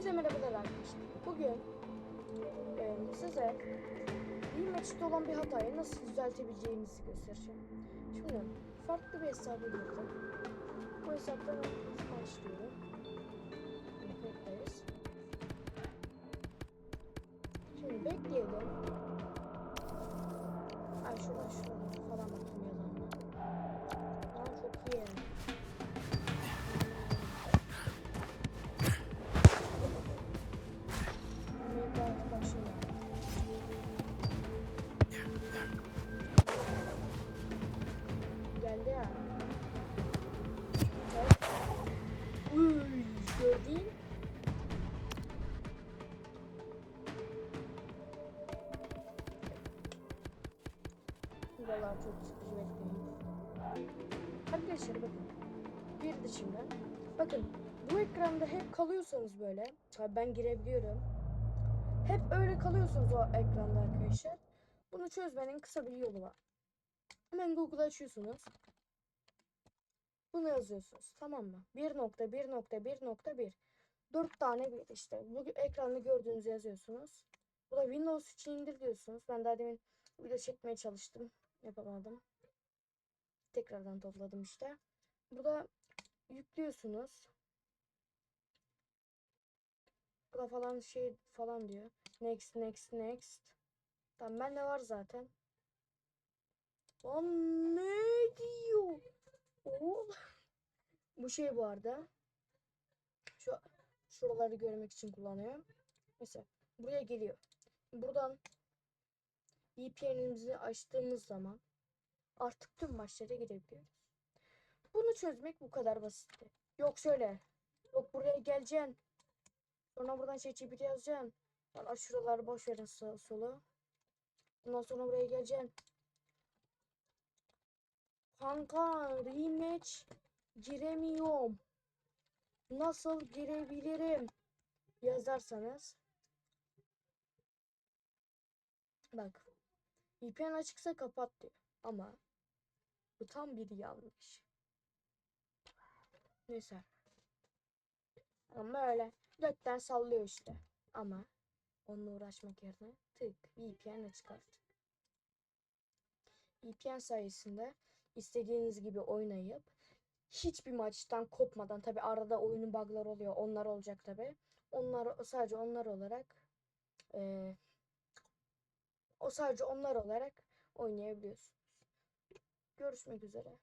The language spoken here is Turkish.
Hepinize merhabalar arkadaşlar. Bugün e, size Rematch'te olan bir hatayı nasıl düzeltebileceğinizi göstereceğim. Şimdi farklı bir hesaba girdim. Bu hesaptan başlıyorum. Bekliyoruz. Şimdi bekleyelim. Ay şuradan ya. Arkadaşlar bakın. Bir dışında. Bakın bu ekranda hep kalıyorsanız böyle. Tabii ben girebiliyorum. Hep öyle kalıyorsunuz o ekranda arkadaşlar. Bunu çözmenin kısa bir yolu var. Hemen Google açıyorsunuz. Bunu yazıyorsunuz. Tamam mı? 1.1.1.1 4 tane bir işte. Bu ekranda gördüğünüzü yazıyorsunuz. Bu da Windows için indir diyorsunuz. Ben daha demin video çekmeye çalıştım. Yapamadım. Tekrardan topladım işte. Burada yüklüyorsunuz. Burada falan şey falan diyor. Next, next, next. Tamam bende var zaten. Lan Bu şey bu arada. Şu şuraları görmek için kullanıyorum. Mesela buraya geliyor. Buradan VPN'imizi açtığımız zaman artık tüm maçlara girebiliyoruz. Bunu çözmek bu kadar basitti. Yok şöyle. Yok buraya geleceksin. Sonra buradan şey ChatGPT yazacaksın. Aç şuraları boş verin sağ solu. Ondan sonra buraya geleceksin. Kanka rematch giremiyorum. Nasıl girebilirim? Yazarsanız. Bak. VPN açıksa kapat diyor. Ama bu tam bir yanlış. Neyse. Ama öyle gökten sallıyor işte. Ama onunla uğraşmak yerine tık VPN'le çıkarttık. VPN sayesinde istediğiniz gibi oynayıp hiçbir maçtan kopmadan tabi arada oyunun bug'lar oluyor. Onlar olacak tabi. Onlar sadece onlar olarak eee, o sadece onlar olarak oynayabiliyorsunuz. Görüşmek üzere.